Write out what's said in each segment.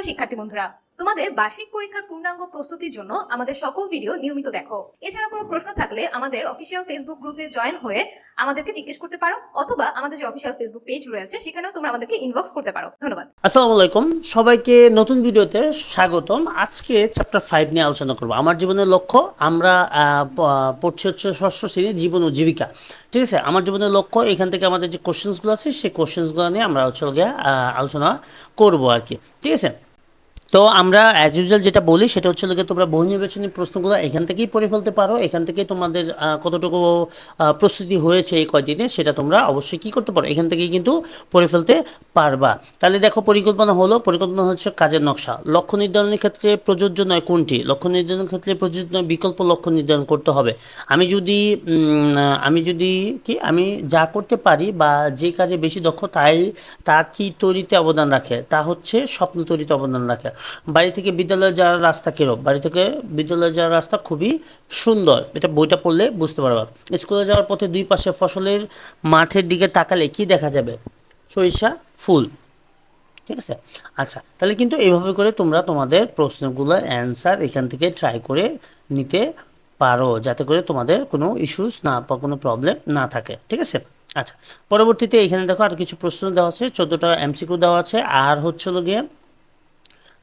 প্রিয় শিক্ষার্থী বন্ধুরা, তোমাদের বার্ষিক পরীক্ষার পূর্ণাঙ্গ প্রস্তুতির জন্য আমাদের সকল ভিডিও নিয়মিত দেখো। এছাড়া কোনো প্রশ্ন থাকলে আমাদের অফিসিয়াল ফেসবুক গ্রুপে জয়েন হয়ে আমাদেরকে জিজ্ঞেস করতে পারো, অথবা আমাদের যে অফিসিয়াল ফেসবুক পেজ রয়েছে, সেখানেও তোমরা আমাদেরকে ইনবক্স করতে পারো। ধন্যবাদ। আসসালামু আলাইকুম। সবাইকে নতুন ভিডিওতে স্বাগতম। আজকে চ্যাপ্টার ফাইভ নিয়ে আলোচনা করব। আমার জীবনের লক্ষ্য, আমরা পড়ছি হচ্ছে ষষ্ঠ শ্রেণির জীবন ও জীবিকা। ঠিক আছে? আমার জীবনের লক্ষ্য, এখান থেকে আমাদের যে কোশ্চেন্সগুলো আছে, সেই কোশ্চেন্সগুলো নিয়ে আমরা হচ্ছে আলোচনা করব আর কি। ঠিক আছে? তো আমরা অ্যাজ ইউজুয়াল যেটা বলি, সেটা হচ্ছে লোকে তোমরা বহু নির্বাচনী প্রশ্নগুলো এখান থেকেই পড়ে ফেলতে পারো। এখান থেকেই তোমাদের কতটুকু প্রস্তুতি হয়েছে এই কয়দিনে, সেটা তোমরা অবশ্যই কী করতে পারো। এখান থেকেই কিন্তু পড়ে ফেলতে পারবা। তাহলে দেখো, পরিকল্পনা হলো, পরিকল্পনা হচ্ছে কাজের নকশা। লক্ষ্য নির্ধারণের ক্ষেত্রে প্রযোজ্য নয় কোনটি? লক্ষ্য নির্ধারণের ক্ষেত্রে প্রযোজ্য নয় বিকল্প লক্ষ্য নির্ধারণ করতে হবে। আমি যদি আমি যদি কি, আমি যা করতে পারি বা যে কাজে বেশি দক্ষ, তাই, তা কি তৈরিতে অবদান রাখে? তা হচ্ছে স্বপ্ন তৈরিতে অবদান রাখে। বাড়ি থেকে বিদ্যালয়ে যাওয়ার রাস্তা কিরম? বাড়ি থেকে বিদ্যালয়ে যাওয়ার রাস্তা খুবই সুন্দর। এটা বইটা পড়লে বুঝতে পারবা। স্কুলে যাওয়ার পথে দুই পাশে ফসলের মাঠের দিকে তাকালে কি দেখা যাবে? সরিষা, ফুল। ঠিক আছে? আচ্ছা তাহলে কিন্তু এইভাবে করে তোমরা তোমাদের প্রশ্নগুলোর অ্যান্সার এখান থেকে ট্রাই করে নিতে পারো, যাতে করে তোমাদের কোনো ইস্যুস না বা কোনো প্রবলেম না থাকে। ঠিক আছে? আচ্ছা পরবর্তীতে এখানে দেখো আর কিছু প্রশ্ন দেওয়া আছে। চোদ্দোটা এমসিকিউ দেওয়া আছে। আর হচ্ছে গিয়ে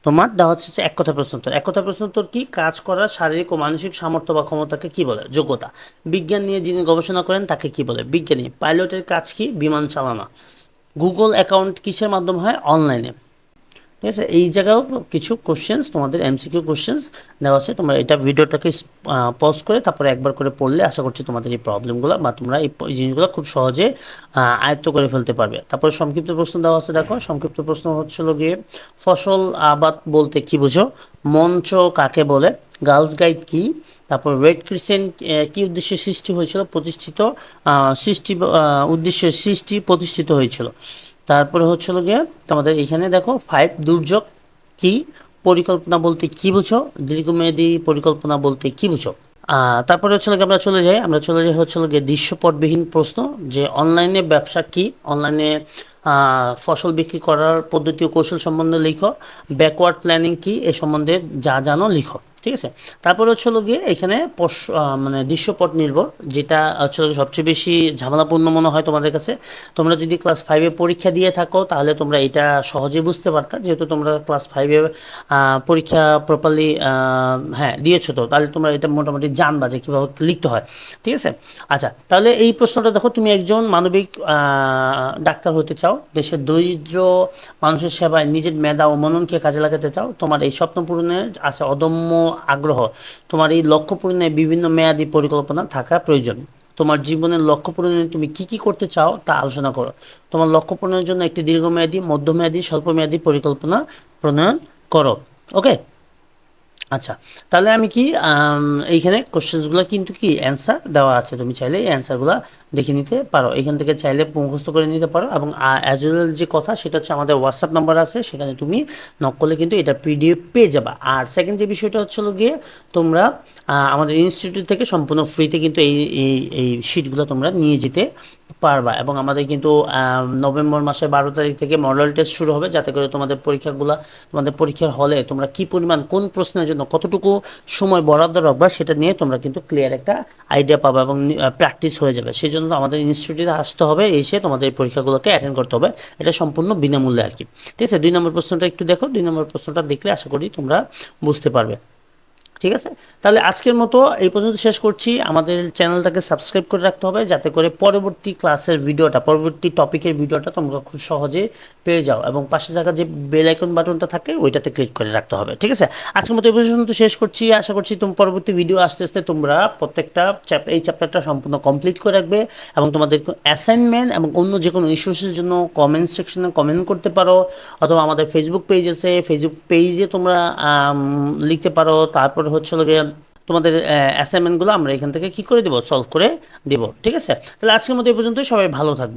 তোমার, দেওয়া হচ্ছে এক কথা প্রশ্নোত্তর। এক কথা প্রশ্নোত্তর কি? কাজ করার শারীরিক ও মানসিক সামর্থ্য বা ক্ষমতাকে কি বলে? যোগ্যতা। বিজ্ঞান নিয়ে যিনি গবেষণা করেন, তাকে কি বলে? বিজ্ঞানী। পাইলটের কাজ কি? বিমান চালানো। গুগল অ্যাকাউন্ট কিসের মাধ্যমে হয়? অনলাইনে। ঠিক আছে? এই জায়গাও কিছু কোশ্চেন্স তোমাদের এমসিকিউ কোশ্চেন্স দেওয়া আছে। তোমরা এটা ভিডিওটাকে পজ করে তারপরে একবার করে পড়লে আশা করছি তোমাদের এই প্রবলেমগুলো বা তোমরা এই জিনিসগুলো খুব সহজে আয়ত্ত করে ফেলতে পারবে। তারপরে সংক্ষিপ্ত প্রশ্ন দেওয়া আছে, দেখো। সংক্ষিপ্ত প্রশ্ন হচ্ছিল গিয়ে, ফসল আবাদ বলতে কি বুঝো? মঞ্চ কাকে বলে? গার্লস গাইড কি? তারপর রেড ক্রিসেন্ট কি উদ্দেশ্যে সৃষ্টি হয়েছিল? প্রতিষ্ঠিত সৃষ্টি উদ্দেশ্যে সৃষ্টি প্রতিষ্ঠিত হয়েছিল। তারপরে হচ্ছিল গিয়ে তোমাদের এখানে দেখো ফাইভ দুর্যোগ কি? পরিকল্পনা বলতে কি বুঝো? দীর্ঘমেয়াদী পরিকল্পনা বলতে কি বুঝো? তারপরে হচ্ছে গিয়ে আমরা চলে যাই, আমরা চলে যাই হচ্ছিল গিয়ে দৃশ্যপটবিহীন প্রশ্ন, যে অনলাইনে ব্যবসা কি? অনলাইনে ফসল বিক্রি করার পদ্ধতি ও কৌশল সম্বন্ধে লিখো। ব্যাকওয়ার্ড প্ল্যানিং কি, এ সম্বন্ধে যা জানো লিখো, ঠিক আছে? তারপরে হচ্ছে হলো গিয়ে এখানে মানে দৃশ্যপট নির্ভর, যেটা হচ্ছে সবচেয়ে বেশি ঝামেলাপূর্ণ মনে হয় তোমাদের কাছে। তোমরা যদি ক্লাস ফাইভে পরীক্ষা দিয়ে থাকো, তাহলে তোমরা এটা সহজে বুঝতে পারতা, যেহেতু তোমরা ক্লাস ফাইভে পরীক্ষা প্রপারলি হ্যাঁ দিয়েছ তো, তাহলে তোমরা এটা মোটামুটি জানবা যে কীভাবে লিখতে হয়, ঠিক আছে? আচ্ছা তাহলে এই প্রশ্নটা দেখো, তুমি একজন মানবিক ডাক্তার হতে চাও দেশের দরিদ্র মানুষের সেবায় নিজের মেধা ও মননকে কাজে লাগাতে চাও, তোমার এই স্বপ্ন পূরণের আছে অদম্য আগ্রহ। তোমার এই লক্ষ্য পূরণে বিভিন্ন মেয়াদী পরিকল্পনা থাকা প্রয়োজন। তোমার জীবনের লক্ষ্য পূরণে তুমি কি কি করতে চাও তা আলোচনা করো। তোমার লক্ষ্য পূরণের জন্য একটি দীর্ঘমেয়াদী, মধ্যমেয়াদী, স্বল্পমেয়াদী পরিকল্পনা প্রণয়ন করো। ওকে আচ্ছা তাহলে আমি কি এইখানে কোশ্চেন্সগুলো কিন্তু কি অ্যান্সার দেওয়া আছে? তুমি চাইলে এই অ্যান্সারগুলো দেখে নিতে পারো। এখান থেকে চাইলে মুখস্থ করে নিতে পারো এবং অ্যাজ ওয়েল যে কথা সেটা হচ্ছে আমাদের হোয়াটসঅ্যাপ নাম্বার আছে, সেখানে তুমি নক করলে কিন্তু এটা পিডিএফ পেয়ে যাবা। আর সেকেন্ড যে বিষয়টা হচ্ছে গিয়ে তোমরা আমাদের ইনস্টিটিউট থেকে সম্পূর্ণ ফ্রিতে কিন্তু এই এই এই শিটগুলো তোমরা নিয়ে যেতে পারবা এবং আমাদের কিন্তু নভেম্বর মাসের বারো তারিখ থেকে মডেল টেস্ট শুরু হবে যাতে করে তোমাদের পরীক্ষাগুলো, তোমাদের পরীক্ষার হলে তোমরা কি পরিমাণ, কোন প্রশ্নের জন্য কতটুকু সময় বরাদ্দ রাখবা সেটা নিয়ে তোমরা কিন্তু ক্লিয়ার একটা আইডিয়া পাবা এবং প্র্যাকটিস হয়ে যাবে। সেই জন্য আমাদের ইনস্টিটিউটে আসতে হবে, এসে তোমাদের এই পরীক্ষাগুলোকে অ্যাটেন্ড করতে হবে। এটা সম্পূর্ণ বিনামূল্যে আর কি। ঠিক আছে? দুই নম্বর প্রশ্নটা একটু দেখো। দুই নম্বর প্রশ্নটা দেখলে আশা করি তোমরা বুঝতে পারবে। ঠিক আছে? তাহলে আজকের মতো এই পর্যন্ত শেষ করছি। আমাদের চ্যানেলটাকে সাবস্ক্রাইব করে রাখতে হবে যাতে করে পরবর্তী ক্লাসের ভিডিওটা, পরবর্তী টপিকের ভিডিওটা তোমরা খুব সহজে পেয়ে যাও এবং পাশে থাকা যে বেল আইকন বাটনটা থাকে, ওইটাতে ক্লিক করে রাখতে হবে, ঠিক আছে? আজকের মতো এই পর্যন্ত শেষ করছি। আশা করছি তুমি, পরবর্তী ভিডিও আস্তে আস্তে তোমরা প্রত্যেকটা এই চ্যাপ্টারটা সম্পূর্ণ কমপ্লিট করে রাখবে এবং তোমাদের অ্যাসাইনমেন্ট এবং অন্য যে কোনো ইস্যুসের জন্য কমেন্ট সেকশনে কমেন্ট করতে পারো অথবা আমাদের ফেসবুক পেজ আছে। ফেসবুক পেজে তোমরা লিখতে পারো। তারপরে হচ্ছে গিয়ে তোমাদের অ্যাসাইনমেন্টগুলো আমরা এখান থেকে কি করে দেবো? সলভ করে দেবো, ঠিক আছে? তাহলে আজকের মতো এই পর্যন্তই। সবাই ভালো থাকবে।